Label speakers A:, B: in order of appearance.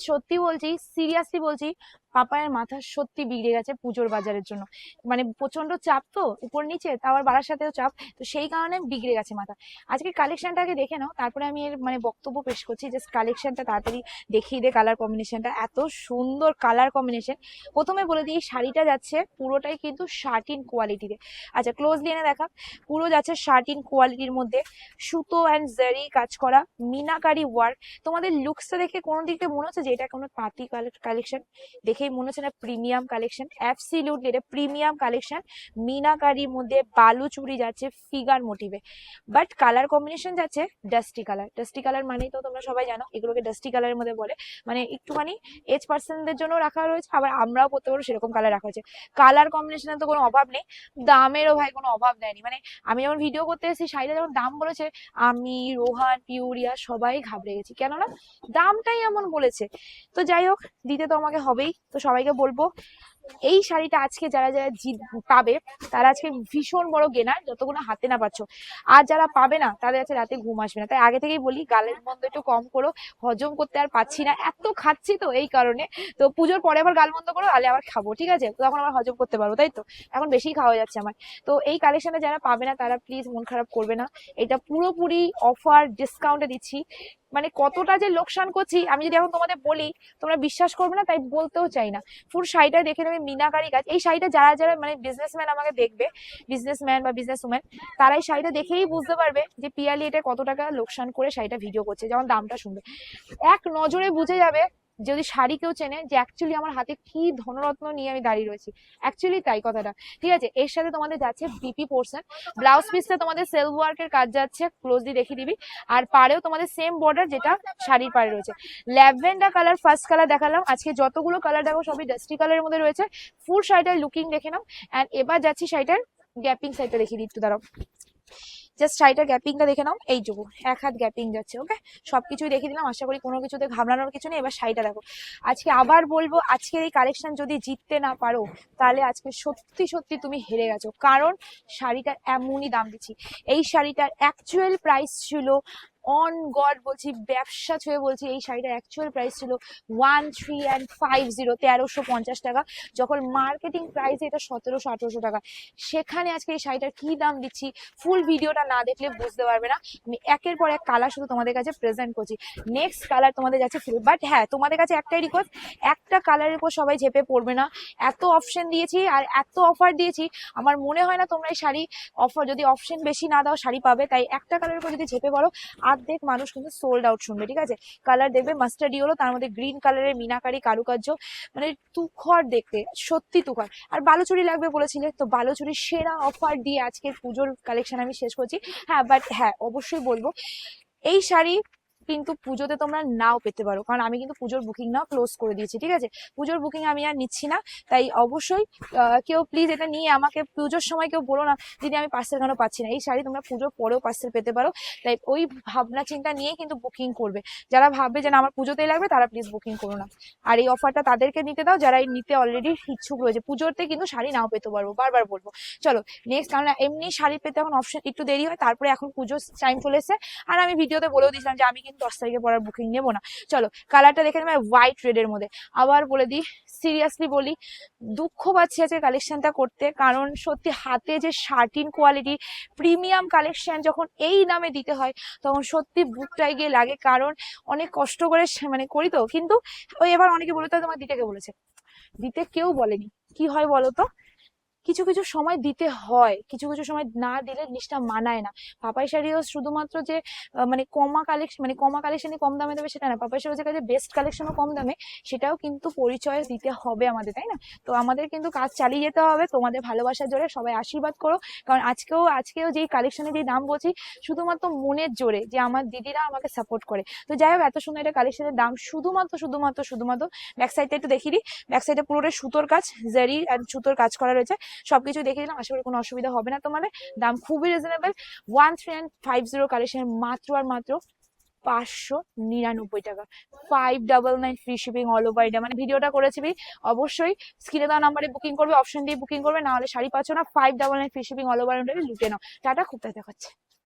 A: সত্যি বলছি সিরিয়াসলি বলছি পাপায়ের মাথা সত্যি বিগড়ে গেছে পুজোর বাজারের জন্য। মানে প্রচণ্ড চাপ তো উপর নিচে, তা আবার বাড়ার সাথেও চাপ, তো সেই কারণে বিগড়ে গেছে মাথা। আজকে কালেকশনটাকে দেখে নাও, তারপরে আমি এর মানে বক্তব্য পেশ করছি। জাস্ট কালেকশনটা তাড়াতাড়ি দেখিয়ে দে কালার কম্বিনেশনটা এত সুন্দর কালার কম্বিনেশন প্রথমে বলে দিই, শাড়িটা যাচ্ছে পুরোটাই কিন্তু শার্টিন কোয়ালিটিতে আচ্ছা ক্লোজলি এনে দেখা। পুরো যাচ্ছে শার্টিন কোয়ালিটির মধ্যে সুতো অ্যান্ড জারি কাজ করা, মিনাকারি ওয়ার্ক তোমাদের লুকসটা দেখে কোনো দিক থেকে মনে হচ্ছে যে এটা কোনো পার্টি কালেকশন দেখেই মনে হচ্ছে না প্রিমিয়াম কালেকশন অ্যাবসিলিউটলি এটা প্রিমিয়াম কালেকশন মিনাকারির মধ্যে বালু চুড়ি যাচ্ছে ফিগার মোটিভে বাট কালার কম্বিনেশন যাচ্ছে ডাস্টি কালার ডাস্টি কালার মানেই তো তোমরা সবাই জানো, এগুলোকে ডাস্টি কালারের মধ্যে বলে। মানে একটুখানি এজ পার্সনদের জন্য রাখা রয়েছে, আবার আমরাও পড়তে পারব সেরকম কালার রাখা হয়েছে। কালার কম্বিনেশনের তো কোনো অভাব নেই। দামেরও ভাই কোনো অভাব দেয়নি। মানে আমি যখন ভিডিও করতে এসেছি শাড়িটা যখন দাম বলেছে, আমি, রোহান, পিউরিয়া সবাই ঘাবড়ে গেছি। কেননা দামটাই এমন বলেছে। তো যাই হোক, দিতে তো আমাকে হবেই। তো সবাইকে বলব, এই শাড়িটা আজকে যারা যারা পাবে, তারা আজকে ভীষণ বড় গেনার, যতগুলো হাতে না পাচ্ছ। আর যারা পাবে না, তাদের আছে রাতে ঘুম আসবে না। তাই আগে থেকেই বলি, গালের মন্দ একটু কম করো, হজম করতে আর পাচ্ছি না, এত খাচ্ছি তো এই কারণে। তো পুজোর পরে আবার গাল বন্ধ করো, তাহলে আবার খাব, ঠিক আছে? তখন আবার হজম করতে পারব, তাই তো? এখন বেশি খাওয়া যাচ্ছে আমার। তো এই কালেকশনে যারা পাবে না, তারা প্লিজ মন খারাপ করবে না। এটা পুরোপুরি অফার ডিসকাউন্টে দিচ্ছি। মানে কতটা যে লোকসান করছি, আমি যদি এখন তোমাদের বলি, তোমরা বিশ্বাস করবে না, তাই বলতেও চাই না। ফুল শাড়িটা দেখে নেবে মিনাকারী গাছ এই শাড়িটা যারা যারা মানে বিজনেসম্যান আমাকে দেখবে বিজনেসম্যান বা বিজনেস উম্যান তারা এই শাড়িটা দেখেই বুঝতে পারবে যে পিয়ালি এটা কত টাকা লোকসান করে শাড়িটা ভিডিও করছে, যেমন দামটা শুনবে। এক নজরে বুঝে যাবে যদি শাড়ি কেউ চেনে যে অ্যাকচুয়ালি আমার হাতে কি ধনরত্ন নিয়ে আমি দাঁড়িয়ে রয়েছি। অ্যাকচুয়ালি তাই কথাটা। ঠিক আছে? এর সাথে তোমাদের যাচ্ছে বিপি পোর্শন ব্লাউজ পিসটা তোমাদের সেলফ ওয়ার্কের কাজ যাচ্ছে। ক্লোজলি দেখিয়ে দিবি আর পাড়েও তোমাদের সেম বর্ডার যেটা শাড়ির পাড়ে রয়েছে। ল্যাভেন্ডার কালার ফার্স্ট কালার দেখালাম। আজকে যতগুলো কালার দেখো সবই ডাস্টি কালারের মধ্যে রয়েছে। ফুল শাড়িটার লুকিং দেখে নাও। অ্যান্ড এবার যাচ্ছি শাড়িটার গ্যাপিং সাইডটা দেখিয়ে দিই। একটু দাঁড়াও। জাস্ট শাড়িটার গ্যাপিংটা দেখে নাও। এই এইটুকু এক হাত গ্যাপিং যাচ্ছে ওকে সব কিছুই দেখে দিলাম, আশা করি কোনো কিছুতে ঘামড়ানোর কিছু নেই। এবার শাড়িটা দেখো। আজকে আবার বলব, আজকের এই কালেকশন যদি জিততে না পারো, তাহলে আজকে সত্যি সত্যি তুমি হেরে গেছো। কারণ শাড়িটার এমনই দাম দিচ্ছি। এই শাড়িটার অ্যাকচুয়াল প্রাইস ছিল অন গড বলছি, ব্যবসা ছুঁয়ে বলছি, এই শাড়িটার অ্যাকচুয়াল প্রাইস ছিল one three and five zero তেরোশো পঞ্চাশ টাকা। যখন মার্কেটিং প্রাইস এটা সতেরোশো, আঠেরোশো টাকা। সেখানে আজকে এই শাড়িটার কী দাম দিচ্ছি ফুল ভিডিওটা না দেখলে বুঝতে পারবে না। আমি একের পর এক কালার শুধু তোমাদের কাছে প্রেজেন্ট করছি। নেক্সট কালার তোমাদের কাছে ফুল বাট হ্যাঁ তোমাদের কাছে একটাই রিকোয়েস্ট একটা কালারের উপর সবাই ঝেপে পড়বে না। এত অপশন দিয়েছি আর এত অফার দিয়েছি, আমার মনে হয় না তোমরা এই শাড়ি অফার যদি অপশন বেশি না দাও, শাড়ি পাবে। তাই একটা কালারের উপর যদি ঝেপে পড়ো অর্ধেক মানুষ কিন্তু সোল্ড আউট শুনবে, ঠিক আছে? কালার দেখবে মাস্টার্ড ইয়েলো তার মধ্যে গ্রিন কালারের মিনাকারি কারুকার্য মানে তুখর দেখতে, সত্যি তুখর। আর বালুচুরি লাগবে বলেছিলে, তো বালুচুরির সেরা অফার দিয়ে আজকে পুজোর কালেকশন আমি শেষ করছি। হ্যাঁ বাট হ্যাঁ অবশ্যই বলব, এই শাড়ি কিন্তু পুজোতে তোমরা নাও পেতে পারো। কারণ আমি কিন্তু পুজোর বুকিং নাও ক্লোজ করে দিয়েছি, ঠিক আছে? পুজোর বুকিং আমি আর নিচ্ছি না। তাই অবশ্যই কেউ প্লিজ এটা নিয়ে আমাকে পুজোর সময় কেউ বলো না দিদি আমি পার্সেল কেন পাচ্ছি না। এই শাড়ি তোমরা পুজোর পরেও পার্সেল পেতে পারো। তাই ওই ভাবনা চিন্তা নিয়ে কিন্তু বুকিং করবে। যারা ভাববে যে না, আমার পুজোতেই লাগবে, তারা প্লিজ বুকিং করো না। আর এই অফারটা তাদেরকে নিতে দাও, যারা এই নিতে অলরেডি ইচ্ছুক রয়েছে। পুজোতে কিন্তু শাড়ি নাও পেতে পারব, বারবার বলব। চলো নেক্সট কারণ এমনি শাড়ি পেতে এখন অপশন একটু দেরি হয়। তারপরে এখন পুজোর টাইম চলে আর আমি ভিডিওতে বলেও দিয়েছিলাম যে আমি কিন্তু দশ তারিখে পড়ার বুকিং নেব না। চলো কালারটা দেখে নেবে হোয়াইট রেডের মধ্যে। আবার বলে দিই সিরিয়াসলি বলি, দুঃখ পাচ্ছি আজকে কালেকশনটা করতে, কারণ সত্যি হাতে যে শার্টিন কোয়ালিটি প্রিমিয়াম কালেকশন যখন এই নামে দিতে হয়, তখন সত্যি বুকটাই গিয়ে লাগে। কারণ অনেক কষ্ট করে মানে করি তো, কিন্তু ওই এবার অনেকে বলে, তো তোমার দিতে কে বলেছে। দিতে কেউ বলেনি। কি হয় বলো তো? কিছু কিছু সময় দিতে হয়। কিছু কিছু সময় না দিলে জিনিসটা মানায় না। পাপাই শাড়িও শুধুমাত্র যে মানে কমা কালেকশন মানে কমা কালেকশনই কম দামে দেবে সেটা না। পাপাই শাড়ি কাছে বেস্ট কালেকশনও কম দামে। সেটাও কিন্তু পরিচয় দিতে হবে আমাদের, তাই না? তো আমাদের কিন্তু কাজ চালিয়ে যেতে হবে। তোমাদের ভালোবাসার জোরে সবাই আশীর্বাদ করো। কারণ আজকেও আজকেও যেই কালেকশনের যেই দাম বলছি, শুধুমাত্র মনের জোরে যে আমার দিদিরা আমাকে সাপোর্ট করে। তো যাই হোক, এত সুন্দর একটা কালেকশনের দাম শুধুমাত্র শুধুমাত্র শুধুমাত্র। ব্যাক সাইডটা একটু দেখিয়ে দিই। ব্যাক সাইডে সুতোর কাজ জারি অ্যান্ড সুতোর কাজ করা রয়েছে। সবকিছু দেখে দিলাম আশা করি কোনো অসুবিধা হবে না তোমাদের। দাম খুবই reasonable one three nine five zero collection মাত্র আর মাত্র পাঁচশো নিরানব্বই টাকা। Five double nine free shipping all over India মানে ভিডিওটা করেছি অবশ্যই স্ক্রিনে দেওয়া নাম্বারে বুকিং করবে অপশন দিয়ে বুকিং করবে, না হলে শাড়ি পাচ্ছ না। Five double nine free shipping all over India লুটে নাও। টাটা, খুব তাই দেখাচ্ছে।